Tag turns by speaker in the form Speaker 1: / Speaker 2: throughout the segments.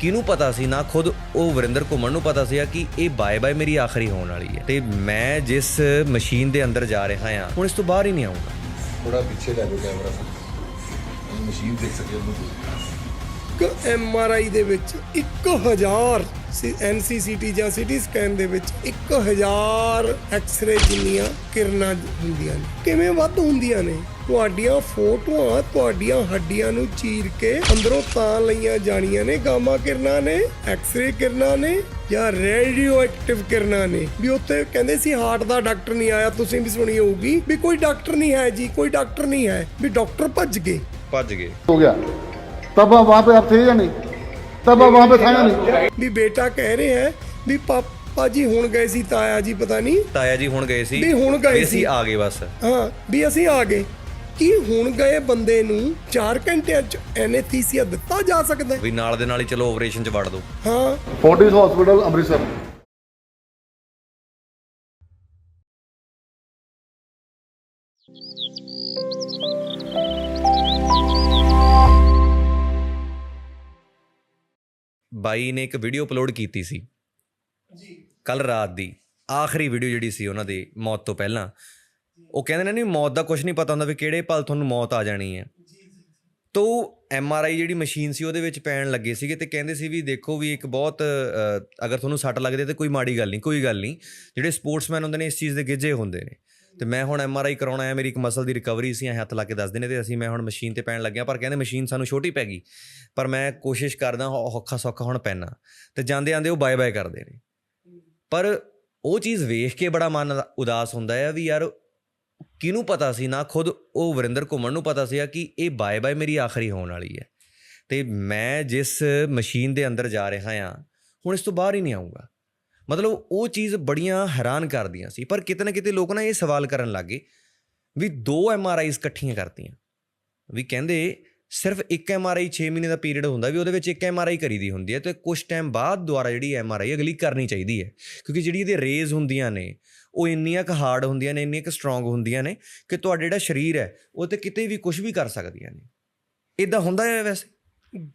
Speaker 1: ਕਿਹਨੂੰ ਪਤਾ ਸੀ? ਨਾ ਖੁਦ, ਉਹ ਵਰਿੰਦਰ ਘੁੰਮਣ ਨੂੰ ਪਤਾ ਸੀ ਕਿ ਇਹ ਬਾਏ ਬਾਏ ਮੇਰੀ ਆਖਰੀ ਹੋਣ ਵਾਲੀ ਹੈ। ਤੇ ਮੈਂ ਜਿਸ ਮਸ਼ੀਨ ਦੇ ਅੰਦਰ ਜਾ ਰਿਹਾ ਹਾਂ, ਹੁਣ ਇਸ ਤੋਂ ਬਾਹਰ ਹੀ ਨਹੀਂ ਆਉਂਗਾ
Speaker 2: ਥੋੜਾ ਪਿੱਛੇ ਲੈ ਲਓ ਕੈਮਰਾ। ਮਸ਼ੀਨ ਦੇਖ ਸਕਦੇ ਹੋ।
Speaker 3: ਇੱਕ ਐਮ ਆਰ ਆਈ ਦੇ ਵਿੱਚ 1000 ਐਨਸੀਸੀਟੀ ਜਾਂ ਸਿਟੀ ਸਕੈਨ ਦੇ ਵਿੱਚ 1000 ਐਕਸ-ਰੇ ਜਿੰਨੀਆਂ ਕਿਰਨਾਂ ਹੁੰਦੀਆਂ ਨੇ। ਕਿਵੇਂ ਵੱਧ ਹੁੰਦੀਆਂ ਨੇ? ਤੁਹਾਡੀਆਂ ਫੋਟੋਆਂ ਤੁਹਾਡੀਆਂ ਹੱਡੀਆਂ ਨੂੰ ਚੀਰ ਕੇ ਅੰਦਰੋਂ ਤਾਂ ਲਈਆਂ ਜਾਣੀਆਂ ਨੇ ਗਾਮਾ ਕਿਰਨਾਂ ਨੇ ਐਕਸ-ਰੇ ਕਿਰਨਾਂ ਨੇ ਜਾਂ ਰੇਡੀਓ ਐਕਟਿਵ ਕਿਰਨਾਂ ਨੇ। ਵੀ ਉੱਥੇ ਕਹਿੰਦੇ ਸੀ ਹਾਰਟ ਦਾ ਡਾਕਟਰ ਨਹੀਂ ਆਇਆ ਤੁਸੀਂ ਵੀ ਸੁਣੀ ਹੋਊਗੀ ਵੀ ਕੋਈ ਡਾਕਟਰ ਨਹੀਂ ਹੈ ਜੀ ਕੋਈ ਡਾਕਟਰ ਨਹੀਂ ਹੈ ਵੀ ਡਾਕਟਰ ਭੱਜ ਗਏ।
Speaker 1: ਭੱਜ ਗਏ।
Speaker 4: ਹੋ ਗਿਆ। तब आप वहाँ पे आप थे या नहीं तब आप वहाँ पे था या नहीं
Speaker 3: ਵੀ ਬੇਟਾ ਕਹਿ ਰਿਹਾ ਹੈ ਵੀ ਪਾਪਾ ਜੀ ਹੁਣ ਗਏ ਸੀ ਤਾਇਆ ਜੀ ਪਤਾ ਨਹੀਂ
Speaker 1: ਤਾਇਆ ਜੀ ਹੁਣ ਗਏ ਸੀ
Speaker 3: ਵੀ ਹੁਣ ਗਏ
Speaker 1: ਵੀ ਅਸੀਂ
Speaker 3: ਸੀ।
Speaker 1: ਆ ਗਏ ਬਸ
Speaker 3: ਹਾਂ ਵੀ ਅਸੀਂ ਆ ਗਏ ਕੀ ਹੁਣ ਗਏ ਬੰਦੇ ਨੂੰ 4 ਘੰਟਿਆਂ ਚ ਐਨੇਥੀਸੀਆ ਦਿੱਤਾ ਜਾ ਸਕਦਾ ਹੈ?
Speaker 1: ਵੀ ਨਾਲ ਦੇ ਨਾਲ ਹੀ ਚਲੋ ਆਪਰੇਸ਼ਨ 'ਚ ਵੜ ਦਿਓ
Speaker 3: ਹਾਂ
Speaker 4: फोर्टिस हॉस्पिटल अमृतसर
Speaker 1: ਬਾਈ ਨੇ ਇੱਕ ਵੀਡੀਓ ਅਪਲੋਡ ਕੀਤੀ ਸੀ।
Speaker 3: ਜੀ।
Speaker 1: ਕੱਲ ਰਾਤ ਦੀ। ਆਖਰੀ ਵੀਡੀਓ ਜਿਹੜੀ ਸੀ ਉਹਨਾਂ ਦੀ ਮੌਤ ਤੋਂ ਪਹਿਲਾਂ। ਉਹ ਕਹਿੰਦੇ ਨੇ ਨਹੀਂ ਮੌਤ ਦਾ ਕੁਝ ਨਹੀਂ ਪਤਾ ਹੁੰਦਾ ਵੀ ਕਿਹੜੇ ਪਲ ਤੁਹਾਨੂੰ ਮੌਤ ਆ ਜਾਣੀ ਹੈ। ਤੋ ਐਮ ਆਰ ਆਈ ਜਿਹੜੀ ਮਸ਼ੀਨ ਸੀ ਉਹਦੇ ਵਿੱਚ ਪੈਣ ਲੱਗੇ ਸੀਗੇ ਤੇ ਕਹਿੰਦੇ ਸੀ ਵੀ ਦੇਖੋ ਵੀ ਇੱਕ ਬਹੁਤ ਅਗਰ ਤੁਹਾਨੂੰ ਸੱਟ ਲੱਗਦੀ ਤੇ ਕੋਈ ਮਾੜੀ ਗੱਲ ਨਹੀਂ ਕੋਈ ਗੱਲ ਨਹੀਂ। ਜਿਹੜੇ ਸਪੋਰਟਸਮੈਨ ਹੁੰਦੇ ਨੇ ਇਸ ਚੀਜ਼ ਦੇ ਗਿੱਜੇ ਹੁੰਦੇ ਨੇ। ਤੇ ਮੈਂ ਹੁਣ ਐਮ ਆਰ ਆਈ ਕਰਾਉਣਾ ਹੈ, ਮੇਰੀ ਇੱਕ ਮਸਲ ਦੀ ਰਿਕਵਰੀ ਸੀ, ਐਂ ਹੱਥ ਲਾ ਕੇ ਦੱਸਦੇ ਨੇ ਤੇ ਅਸੀਂ ਮੈਂ ਹੁਣ ਮਸ਼ੀਨ ਤੇ ਪੈਣ ਲੱਗਿਆ, ਪਰ ਕਹਿੰਦੇ ਮਸ਼ੀਨ ਸਾਨੂੰ ਛੋਟੀ ਪੈ ਗਈ। ਪਰ ਮੈਂ ਕੋਸ਼ਿਸ਼ ਕਰਦਾ ਔਖਾ ਸੌਖਾ ਹੁਣ ਪੈਣਾ। ਤੇ ਜਾਂਦੇ ਆਂਦੇ ਉਹ ਬਾਏ ਬਾਏ ਕਰਦੇ ਨੇ। ਪਰ ਉਹ ਚੀਜ਼ ਵੇਖ ਕੇ ਬੜਾ ਮਨ ਉਦਾਸ ਹੁੰਦਾ ਹੈ ਵੀ ਯਾਰ ਕਿਹਨੂੰ ਪਤਾ ਸੀ ਨਾ, ਖੁਦ ਉਹ ਵਰਿੰਦਰ ਘੁੰਮਣ ਨੂੰ ਪਤਾ ਸੀ ਕਿ ਇਹ ਬਾਏ ਬਾਏ ਮੇਰੀ ਆਖਰੀ ਹੋਣ ਵਾਲੀ ਹੈ। ਤੇ ਮੈਂ ਜਿਸ ਮਸ਼ੀਨ ਦੇ ਅੰਦਰ ਜਾ ਰਿਹਾ ਹਾਂ ਹੁਣ ਇਸ ਤੋਂ ਬਾਹਰ ਹੀ ਨਹੀਂ ਆਉਂਗਾ ਮਤਲਬ ਉਹ ਚੀਜ਼ ਬੜੀਆਂ ਹੈਰਾਨ ਕਰਦੀਆਂ ਸੀ, ਪਰ ਕਿਤੇ ਨਾ ਕਿਤੇ ਲੋਕ ਨਾ ਇਹ ਸਵਾਲ ਕਰਨ ਲੱਗੇ ਵੀ ਦੋ ਐਮ ਆਰ ਆਈਜ਼ ਇਕੱਠੀਆਂ ਕਰਤੀਆਂ। ਵੀ ਕਹਿੰਦੇ ਸਿਰਫ ਇੱਕ ਐਮ ਆਰ ਆਈ 6 ਮਹੀਨੇ ਦਾ ਪੀਰੀਅਡ ਹੁੰਦਾ ਵੀ ਉਹਦੇ ਵਿੱਚ ਇੱਕ ਐਮ ਆਰ ਆਈ ਕਰੀਦੀ ਹੁੰਦੀ ਹੈ ਤੇ ਕੁਝ ਟਾਈਮ ਬਾਅਦ ਦੁਬਾਰਾ ਜਿਹੜੀ ਐਮ ਆਰ ਆਈ ਅਗਲੀ ਕਰਨੀ ਚਾਹੀਦੀ ਹੈ। ਕਿਉਂਕਿ ਜਿਹੜੀ ਇਹਦੇ ਰੇਜ਼ ਹੁੰਦੀਆਂ ਨੇ, ਉਹ ਇੰਨੀਆਂ ਕੁ ਹਾਰਡ ਹੁੰਦੀਆਂ ਨੇ, ਇੰਨੀਆਂ ਕੁ ਸਟਰੋਂਗ ਹੁੰਦੀਆਂ ਨੇ ਕਿ ਤੁਹਾਡਾ ਜਿਹੜਾ ਸਰੀਰ ਹੈ, ਉਹ ਤੇ ਕਿਤੇ ਵੀ ਕੁਝ ਵੀ ਕਰ ਸਕਦੀਆਂ ਨੇ। ਇਦਾਂ ਹੁੰਦਾ ਹੈ ਵੈਸੇ?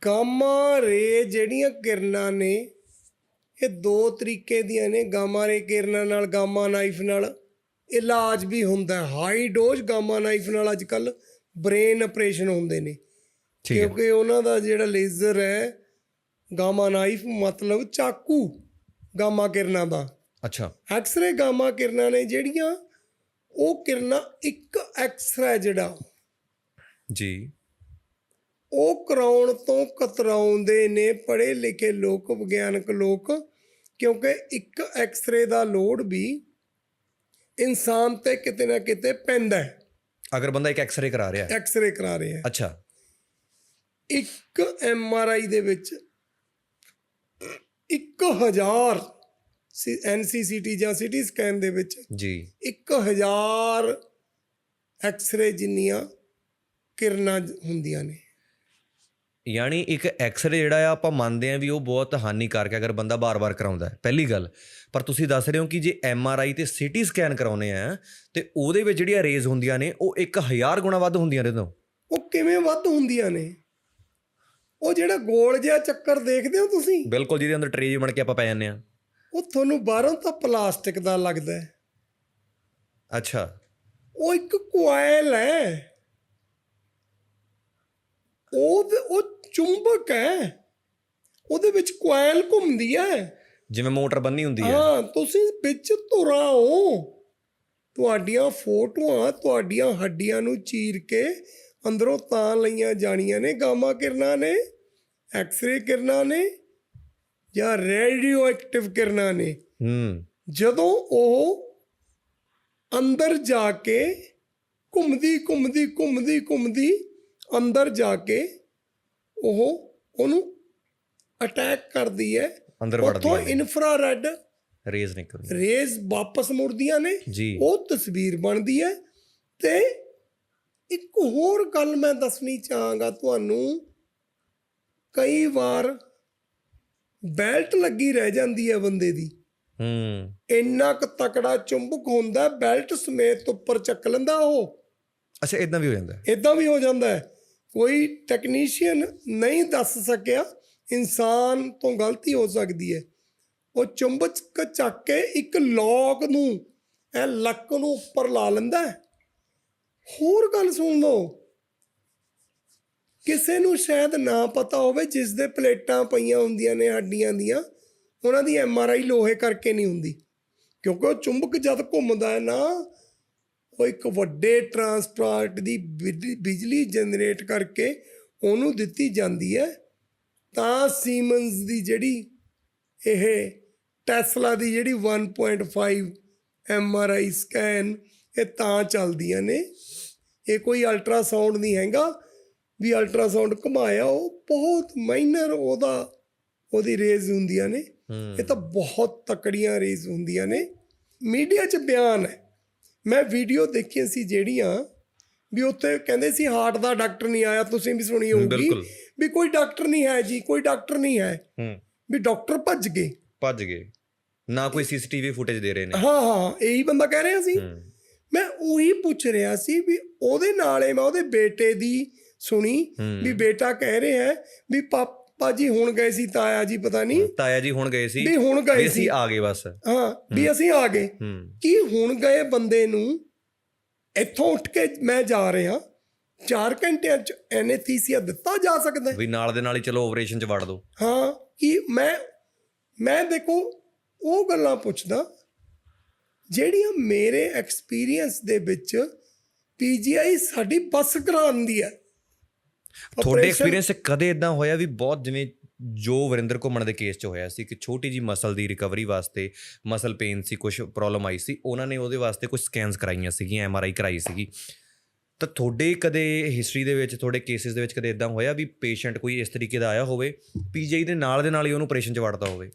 Speaker 3: ਗਾਮਾ ਰੇ ਜਿਹੜੀਆਂ ਕਿਰਨਾਂ ਨੇ ਇਹ ਦੋ ਤਰੀਕੇ ਦੀਆਂ ਨੇ ਗਾਮਾ ਰੇ ਕਿਰਨਾਂ ਨਾਲ ਗਾਮਾ ਨਾਈਫ ਨਾਲ। ਇਲਾਜ ਵੀ ਹੁੰਦਾ ਹਾਈ ਡੋਜ਼ ਗਾਮਾ ਨਾਈਫ ਨਾਲ ਅੱਜ ਕੱਲ ਬ੍ਰੇਨ ਆਪਰੇਸ਼ਨ ਹੁੰਦੇ ਨੇ। ਕਿਉਂਕਿ ਉਹਨਾਂ ਦਾ ਜਿਹੜਾ ਲੇਜ਼ਰ ਹੈ ਗਾਮਾ ਨਾਈਫ ਮਤਲਬ ਚਾਕੂ ਗਾਮਾ ਕਿਰਨਾਂ ਦਾ।
Speaker 1: ਅੱਛਾ।
Speaker 3: ਐਕਸ-ਰੇ ਗਾਮਾ ਕਿਰਨਾਂ ਨੇ ਜਿਹੜੀਆਂ ਉਹ ਕਿਰਨਾਂ ਇੱਕ ਐਕਸ-ਰੇ ਜਿਹੜਾ
Speaker 1: ਜੀ।
Speaker 3: ਉਹ ਕਰਾਉਣ ਤੋਂ ਕਤਰਾਉਂਦੇ ਨੇ ਪੜ੍ਹੇ ਲਿਖੇ ਲੋਕ ਵਿਗਿਆਨਕ ਲੋਕ। ਕਿਉਂਕਿ ਇੱਕ ਐਕਸ-ਰੇ ਦਾ ਲੋਡ ਵੀ ਇਨਸਾਨ ਤੇ ਕਿਤੇ ਨਾ ਕਿਤੇ ਪੈਂਦਾ ਹੈ।
Speaker 1: ਅਗਰ ਬੰਦਾ ਇੱਕ ਐਕਸ-ਰੇ ਕਰਾ ਰਿਹਾ ਹੈ।
Speaker 3: ਐਕਸ-ਰੇ ਕਰਾ ਰਹੇ ਆ
Speaker 1: ਅੱਛਾ।
Speaker 3: ਇੱਕ ਐਮ ਆਰ ਆਈ ਦੇ ਵਿੱਚ 1000 ਐਨਸੀਸੀਟੀ ਜਾਂ ਸਿਟੀ ਸਕੈਨ ਦੇ ਵਿੱਚ
Speaker 1: ਜੀ।
Speaker 3: 1000 ਐਕਸ-ਰੇ ਜਿੰਨੀਆਂ ਕਿਰਨਾਂ ਹੁੰਦੀਆਂ ਨੇ।
Speaker 1: ਯਾਨੀ ਇੱਕ ਐਕਸ-ਰੇ ਜਿਹੜਾ ਆ ਆਪਾਂ ਮੰਨਦੇ ਆ ਵੀ ਉਹ ਬਹੁਤ ਹਾਨੀਕਾਰਕ ਹੈ ਅਗਰ ਬੰਦਾ ਬਾਰ-ਬਾਰ ਕਰਾਉਂਦਾ ਹੈ। ਪਹਿਲੀ ਗੱਲ ਪਰ ਤੁਸੀਂ ਦੱਸ ਰਹੇ ਹੋ ਕਿ ਜੇ ਐਮ-ਆਰ-ਆਈ ਤੇ ਸੀਟੀ ਸਕੈਨ ਕਰਾਉਨੇ ਆ ਤੇ ਉਹਦੇ ਵਿੱਚ ਜਿਹੜੀਆਂ ਰੇਜ਼ ਹੁੰਦੀਆਂ ਨੇ ਉਹ 1000 ਗੁਣਾ ਵੱਧ ਹੁੰਦੀਆਂ ਨੇ ਤੋਂ।
Speaker 3: ਉਹ ਕਿਵੇਂ ਵੱਧ ਹੁੰਦੀਆਂ ਨੇ? ਉਹ ਜਿਹੜਾ ਗੋਲ ਜਿਹਾ ਚੱਕਰ ਦੇਖਦੇ ਹੋ ਤੁਸੀਂ?
Speaker 1: ਬਿਲਕੁਲ ਜਿਹਦੇ ਅੰਦਰ ਟਰੇ ਬਣ ਕੇ ਆਪਾਂ ਪੈ ਜਾਂਦੇ ਆ
Speaker 3: ਉਹ ਤੁਹਾਨੂੰ ਬਾਹਰੋਂ ਤਾਂ ਪਲਾਸਟਿਕ ਦਾ ਲੱਗਦਾ ਹੈ।
Speaker 1: ਅੱਛਾ।
Speaker 3: ਉਹ ਇੱਕ ਕੁਆਇਲ ਹੈ। ਉਹ ਉਹ ਚੁੰਬਕ ਹੈ। ਉਹਦੇ ਵਿੱਚ ਕੁਆਇਲ ਘੁੰਮਦੀ ਹੈ।
Speaker 1: ਜਿਵੇਂ ਮੋਟਰ ਬੰਨੀ ਹੁੰਦੀ ਹੈ।
Speaker 3: ਹਾਂ ਤੁਸੀਂ ਵਿੱਚ ਧੁਰਾ ਹੋ। ਤੁਹਾਡੀਆਂ ਫੋਟੋਆਂ ਤੁਹਾਡੀਆਂ ਹੱਡੀਆਂ ਨੂੰ ਚੀਰ ਕੇ ਅੰਦਰੋਂ ਤਾਂ ਲਈਆਂ ਜਾਣੀਆਂ ਨੇ। ਗਾਮਾ ਕਿਰਨਾਂ ਨੇ ਐਕਸ-ਰੇ ਕਿਰਨਾਂ ਨੇ ਜਾਂ ਰੇਡੀਓ ਐਕਟਿਵ ਕਿਰਨਾਂ ਨੇ।
Speaker 1: ਹੂੰ।
Speaker 3: ਜਦੋਂ ਉਹ ਅੰਦਰ ਜਾ ਕੇ ਘੁੰਮਦੀ ਘੁੰਮਦੀ ਘੁੰਮਦੀ ਘੁੰਮਦੀ ਅੰਦਰ ਜਾ ਕੇ ਉਹ ਉਹਨੂੰ ਅਟੈਕ ਕਰਦੀ ਹੈ।
Speaker 1: ਅੰਦਰ ਵੜਦੀਆਂ ਨੇ
Speaker 3: ਇਨਫਰਾਰੈਡ
Speaker 1: ਰੇਜ਼ ਨਿਕਲਦੀਆਂ
Speaker 3: ਰੇਜ਼ ਵਾਪਸ ਮੁੜਦੀਆਂ ਨੇ। ਉਹ ਤਸਵੀਰ ਬਣਦੀ ਹੈ ਤੇ ਇੱਕ ਹੋਰ ਗੱਲ ਮੈਂ ਦੱਸਣੀ ਚਾਹਾਂਗਾ ਤੁਹਾਨੂੰ। ਕਈ ਵਾਰ ਬੈਲਟ ਲੱਗੀ ਰਹਿ ਜਾਂਦੀ ਹੈ ਬੰਦੇ ਦੀ।
Speaker 1: ਹੂੰ।
Speaker 3: ਇੰਨਾ ਕੁ ਤਕੜਾ ਚੁੰਬਕ ਹੁੰਦਾ ਬੈਲਟ ਸਮੇਤ ਉੱਪਰ ਚੱਕ ਲੈਂਦਾ ਉਹ।
Speaker 1: ਅੱਛਾ ਇਦਾਂ ਵੀ ਹੋ ਜਾਂਦਾ ਹੈ।
Speaker 3: ਇਦਾਂ ਵੀ ਹੋ ਜਾਂਦਾ ਹੈ। ਕੋਈ ਟੈਕਨੀਸ਼ੀਅਨ ਨਹੀਂ ਦੱਸ ਸਕਿਆ ਇਨਸਾਨ ਤੋਂ ਗਲਤੀ ਹੋ ਸਕਦੀ ਹੈ। ਉਹ ਚੁੰਬਕ ਚੱਕ ਕੇ ਇੱਕ ਲੋਕ ਨੂੰ, ਇਹ ਲੱਕ ਨੂੰ ਉੱਪਰ ਲਾ ਲੈਂਦਾ ਹੋਰ ਗੱਲ ਸੁਣ ਲਓ। ਕਿਸੇ ਨੂੰ ਸ਼ਾਇਦ ਨਾ ਪਤਾ ਹੋਵੇ ਜਿਸ ਦੇ ਪਲੇਟਾਂ ਪਈਆਂ ਹੁੰਦੀਆਂ ਨੇ ਹੱਡੀਆਂ ਦੀਆਂ, ਉਹਨਾਂ ਦੀ ਐਮ ਆਰ ਆਈ ਲੋਹੇ ਕਰਕੇ ਨਹੀਂ ਹੁੰਦੀ। ਕਿਉਂਕਿ ਉਹ ਚੁੰਬਕ ਜਦ ਘੁੰਮਦਾ ਹੈ ਨਾ ਉਹ ਇੱਕ ਵੱਡੇ ਟਰਾਂਸਪੋਰਟ ਦੀ ਬਿਜ- ਬਿਜਲੀ ਜਨਰੇਟ ਕਰਕੇ ਉਹਨੂੰ ਦਿੱਤੀ ਜਾਂਦੀ ਹੈ। ਤਾਂ ਸੀਮਨਸ ਦੀ ਜਿਹੜੀ ਇਹ ਟੈਸਲਾ ਦੀ ਜਿਹੜੀ 1.5 ਐਮ ਆਰ ਆਈ ਸਕੈਨ ਇਹ ਤਾਂ ਚੱਲਦੀਆਂ ਨੇ। ਇਹ ਕੋਈ ਅਲਟਰਾਸਾਊਂਡ ਨਹੀਂ ਹੈਗਾ। ਵੀ ਅਲਟਰਾਸਾਊਂਡ ਘੁਮਾਇਆ ਉਹ ਬਹੁਤ ਮਾਈਨਰ ਉਹਦਾ ਉਹਦੀ ਰੇਜ਼ ਹੁੰਦੀਆਂ ਨੇ। ਇਹ ਤਾਂ ਬਹੁਤ ਤਕੜੀਆਂ ਰੇਜ਼ ਹੁੰਦੀਆਂ ਨੇ। ਮੀਡੀਆ 'ਚ ਬਿਆਨ ਹੈ। ਮੈਂ ਵੀਡੀਓ ਦੇਖੀਆਂ ਸੀ ਜਿਹੜੀਆਂ ਵੀ ਉੱਥੇ ਕਹਿੰਦੇ ਸੀ ਹਾਰਟ ਦਾ ਡਾਕਟਰ ਨਹੀਂ ਆਇਆ ਤੁਸੀਂ ਵੀ ਸੁਣੀ ਹੋਊਗੀ। ਵੀ ਕੋਈ ਡਾਕਟਰ ਨਹੀਂ ਹੈ ਜੀ ਕੋਈ ਡਾਕਟਰ ਨਹੀਂ ਹੈ।
Speaker 1: ਹੂੰ।
Speaker 3: ਵੀ ਡਾਕਟਰ ਭੱਜ ਗਏ।
Speaker 1: ਭੱਜ ਗਏ। ਨਾ ਕੋਈ ਸੀਸੀਟੀਵੀ ਫੁਟੇਜ ਦੇ ਰਹੇ ਨੇ।
Speaker 3: ਹਾਂ ਹਾਂ ਇਹੀ ਬੰਦਾ ਕਹਿ ਰਿਹਾ ਸੀ। ਮੈਂ ਉਹੀ ਪੁੱਛ ਰਿਹਾ ਸੀ ਵੀ ਉਹਦੇ ਨਾਲੇ ਮੈਂ ਉਹਦੇ ਬੇਟੇ ਦੀ ਸੁਣੀ। ਵੀ ਬੇਟਾ ਕਹਿ ਰਿਹਾ ਵੀ ਪਾਪਾ ਜੀ ਹੁਣ ਗਏ ਸੀ ਤਾਇਆ ਜੀ ਪਤਾ ਨਹੀਂ।
Speaker 1: ਤਾਇਆ ਜੀ ਹੁਣ ਗਏ ਸੀ।
Speaker 3: ਵੀ ਹੁਣ ਗਏ
Speaker 1: ਵੀ ਅਸੀਂ
Speaker 3: ਸੀ
Speaker 1: ਆ ਗਏ ਬਸ।
Speaker 3: ਹਾਂ ਵੀ ਅਸੀਂ ਆ ਗਏ।
Speaker 1: ਹੂੰ
Speaker 3: ਕੀ ਹੁਣ ਗਏ ਬੰਦੇ ਨੂੰ? ਇੱਥੋਂ ਉੱਠ ਕੇ ਮੈਂ ਜਾ ਰਿਹਾ। 4 ਘੰਟਿਆਂ ਚ ਐਨੇਥੀਸੀਆ ਦਿੱਤਾ ਜਾ ਸਕਦਾ। ਹੈ?
Speaker 1: ਵੀ ਨਾਲ ਦੇ ਨਾਲ ਹੀ ਚਲੋ ਆਪਰੇਸ਼ਨ ਚ ਵੜ ਦੋ।
Speaker 3: ਹਾਂ ਕਿ ਮੈਂ ਮੈਂ ਦੇਖੋ ਉਹ ਗੱਲਾਂ ਪੁੱਛਦਾ। ਜਿਹੜੀਆਂ ਮੇਰੇ ਐਕਸਪੀਰੀਅੰਸ ਦੇ ਵਿੱਚ ਪੀਜੀਆਈ ਸਾਡੀ ਬੱਸ ਕਰਾਉਂਦੀ ਹੈ।
Speaker 1: ਤੁਹਾਡੇ ਐਕਸਪੀਰੀਅੰਸ 'ਚ ਕਦੇ ਇਦਾਂ ਹੋਇਆ ਵੀ ਬਹੁਤ ਜਿਵੇਂ ਜੋ ਵਰਿੰਦਰ ਘੁੰਮਣ ਦੇ ਕੇਸ 'ਚ ਹੋਇਆ ਸੀ ਕਿ ਛੋਟੀ ਜੀ ਮਸਲ ਦੀ ਰਿਕਵਰੀ ਵਾਸਤੇ ਮਸਲ ਪੇਨ ਸੀ ਕੁਝ ਪ੍ਰੋਬਲਮ ਆਈ ਸੀ ਉਹਨਾਂ ਨੇ ਉਹਦੇ ਵਾਸਤੇ ਕੁਝ ਸਕੈਨਸ ਕਰਾਈਆਂ ਸੀਗੀਆਂ ਐਮਆਰਆਈ ਕਰਾਈ ਸੀਗੀ। ਤਾਂ ਤੁਹਾਡੇ ਕਦੇ ਹਿਸਟਰੀ ਦੇ ਵਿੱਚ ਤੁਹਾਡੇ ਕੇਸਿਸ ਦੇ ਵਿੱਚ ਕਦੇ ਇਦਾਂ ਹੋਇਆ ਵੀ ਪੇਸ਼ੈਂਟ ਕੋਈ ਇਸ ਤਰੀਕੇ ਦਾ ਆਇਆ ਹੋਵੇ ਪੀਜੀਆਈ ਦੇ ਨਾਲ ਦੇ ਨਾਲ ਹੀ ਉਹਨੂੰ ਆਪਰੇਸ਼ਨ 'ਚ ਵੜਦਾ ਹੋਵੇ?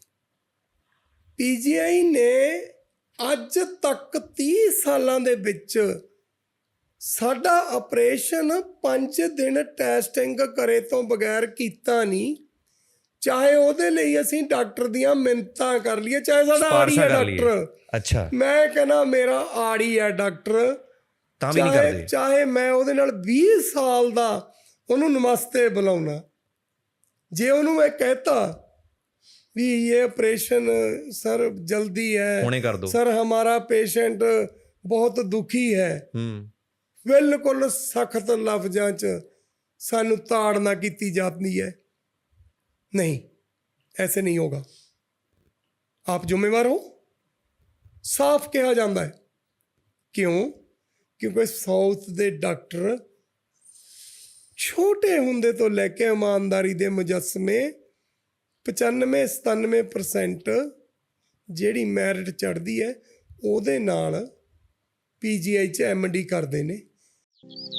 Speaker 3: ਪੀਜੀਆਈ ਨੇ ਅੱਜ ਤੱਕ 30 ਸਾਲਾਂ ਦੇ ਵਿੱਚ ਸਾਡਾ ਆਪਰੇਸ਼ਨ 5 ਦਿਨ ਟੈਸਟਿੰਗ ਕਰੇ ਤੋਂ ਬਗੈਰ ਕੀਤਾ ਨਹੀਂ। ਚਾਹੇ ਉਹਦੇ ਲਈ ਅਸੀਂ ਡਾਕਟਰ ਦੀਆਂ ਮਿੰਤਾਂ ਕਰ ਲਈਏ ਚਾਹੇ ਸਾਡਾ ਆੜੀ ਹੈ ਡਾਕਟਰ।
Speaker 1: ਅੱਛਾ।
Speaker 3: ਮੈਂ ਕਹਿੰਦਾ ਮੇਰਾ ਆੜੀ ਹੈ ਡਾਕਟਰ
Speaker 1: ਤਾਂ ਵੀ ਨਹੀਂ ਕਰਦੇ।
Speaker 3: ਚਾਹੇ ਮੈਂ ਉਹਦੇ ਨਾਲ 20 ਸਾਲ ਦਾ ਉਹਨੂੰ ਨਮਸਤੇ ਬੁਲਾਉਣਾ। ਜੇ ਉਹਨੂੰ ਮੈਂ ਕਹਿਤਾ ਵੀ ਇਹ ਆਪਰੇਸ਼ਨ ਸਰ ਜਲਦੀ ਹੈ ਸਰ ਹਮਾਰਾ ਪੇਸ਼ੈਂਟ ਬਹੁਤ ਦੁਖੀ ਹੈ।
Speaker 1: ਹੂੰ।
Speaker 3: ਬਿਲਕੁਲ ਸਖਤ ਲਫ਼ਜ਼ਾਂ 'ਚ ਸਾਨੂੰ ਤਾੜਨਾ ਕੀਤੀ ਜਾਂਦੀ ਹੈ। ਨਹੀਂ, ਐਸੇ ਨਹੀਂ ਹੋਗਾ। ਆਪ ਜ਼ਿੰਮੇਵਾਰ ਹੋ। ਸਾਫ਼ ਕਿਹਾ ਜਾਂਦਾ ਹੈ। ਕਿਉਂ? ਕਿਉਂਕਿ ਸਾਊਥ ਦੇ ਡਾਕਟਰ ਛੋਟੇ ਹੁੰਦੇ ਤੋਂ ਲੈ ਕੇ ਇਮਾਨਦਾਰੀ ਦੇ ਮੁਜੱਸਮੇ 95 97% ਜਿਹੜੀ ਮੈਰਿਟ ਚੜਦੀ ਹੈ, ਉਹਦੇ ਨਾਲ ਪੀਜੀਆਈ ਚ ਐਮਡੀ ਕਰਦੇ ਨੇ। Música